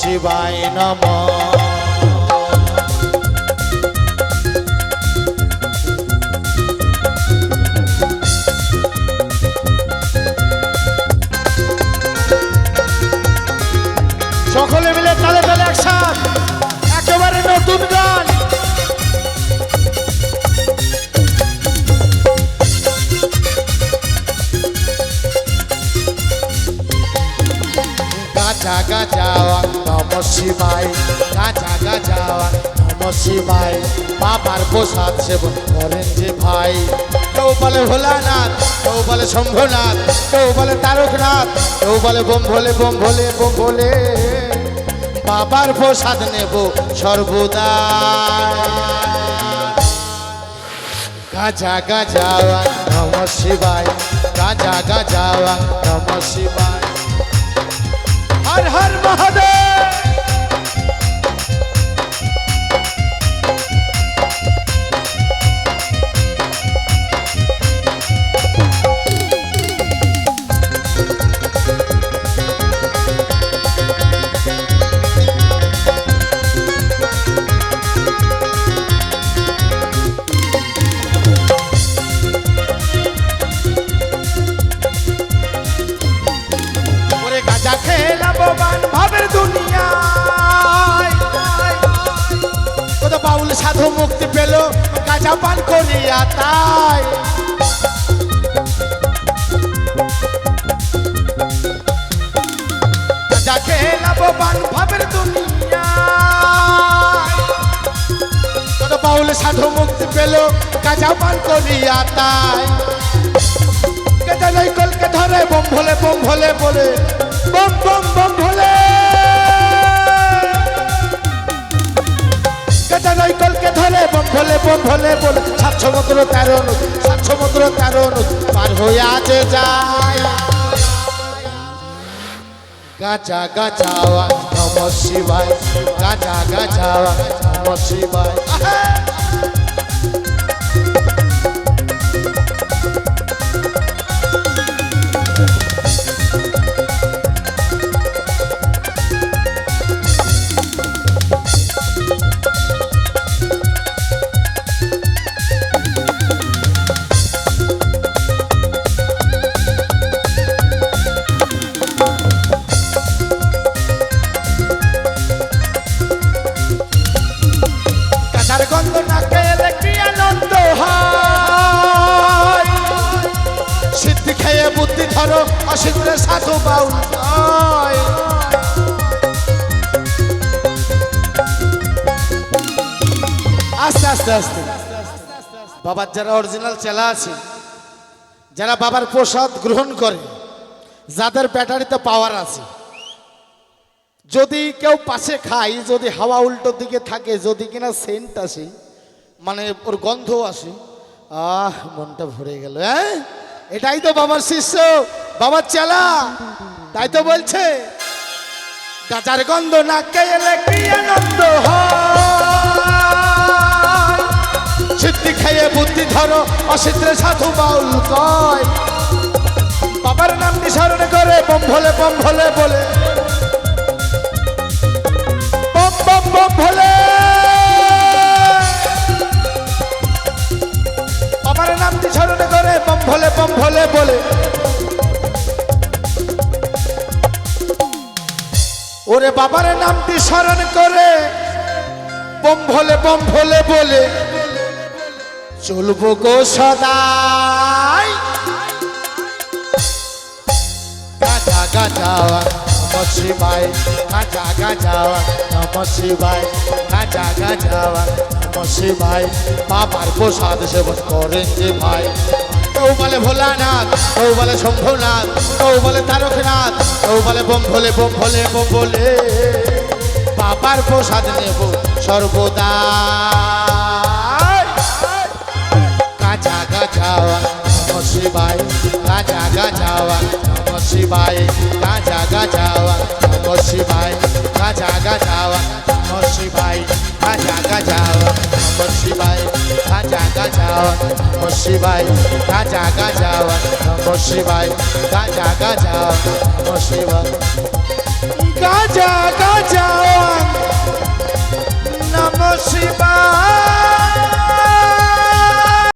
শিবায় নমঃ। গাজা গাজাওয়া নম শিবাই গাজা গাজাওয়া নম শিবাই বাবার প্রসাদ সেবন করেন যে ভাই কেউ বলে ভোলানাথ কেউ বলে শম্ভুনাথ কেউ বলে তারকনাথ কেউ বলে bomb Bhole bomb Bhole bomb Bhole বাবার প্রসাদ নেব সর্বদা গাজা গাজাওয়া নম শিবাই গাজা গাজাওয়া নম শিবাই হর হর মহাদেব খেয়ে লাভবান ভাবের দুনিয়ায়। সাধু মুক্তি পেল পান করিয়া তাই। খেয়ে লাভবান ভাবের দুনিয়ায়। কত সাধু মুক্তি পেল, গাজা পান করিয়া তাই। কেটে নাই কলকে ধরে বম ভোলে বম ভোলে বলে। বম বম বম ভোলে কেটে নাই কলকে ধরে বম ভোলে বম ভোলে বলে। সাত সমুদ্র তেরো নদী সাত সমুদ্র তেরো নদী, পার হয়ে আছে গাছা গাছাওয়া নম শিবায়। গাছা গাছাওয়া নম শিবায়। ধরো অসিগুরে সাধু বাউল নয়। আস্তে আস্তে আস্তে বাবার যারা অরিজিনাল চেলা আছে, যারা বাবার প্রসাদ গ্রহণ করে, যাদের ব্যাটারিতে পাওয়ার আছে, যদি কেউ পাশে খায়, যদি হাওয়া উল্টো দিকে থাকে, যদি কিনা সেন্ট আসে মানে ওর গন্ধ আসে, আহ, মনটা ভরে গেল হ্যাঁ এটাই তো বাবার শিষ্য, বাবার চেলা। তাই তো বলছে গাজার গন্ধ নাকে এলে কি আনন্দ খেয়ে বুদ্ধি ধরো অসিদ্ধে সাধু বাউল কয়। বাবার নাম নিঃসরণ করে বম ভোলে বম ভোলে বলে। Bomb bomb bomb Bhole Bhole bomb, Bhole বলে। ওরে বাবার নামটি স্মরণ করে। বম, ভোলে বম, ভোলে বলে। চলবো গো সদাই। গাজা গাজাওয়া নম শিবায়। গাজা গাজাওয়া নম শিবায়। গাজা গাজাওয়া নম শিবায়। বাবার প্রসাদ সেবন করেন যে ভাই। কেউ বলে ভোলানাথ কেউ বলে শম্ভুনাথ কেউ বলে তারকনাথ কেউ বলে bomb Bhole bomb Bhole bomb Bhole বাবার প্রসাদ নেব সর্বদা। গাজা গাজাওয়া নম শিবায়, গাজা গাজাওয়া নম শিবায়, গাজা গাজাওয়া নম শিবায়, গাজা গাজাওয়া নম শিবায়, গাজা গাজাওয়া নম শিবায়। Gaja gaja Namah Shivaya Gaja gaja Namah Shivaya Gaja gaja Namah Shivaya Gaja gaja Namah Shivaya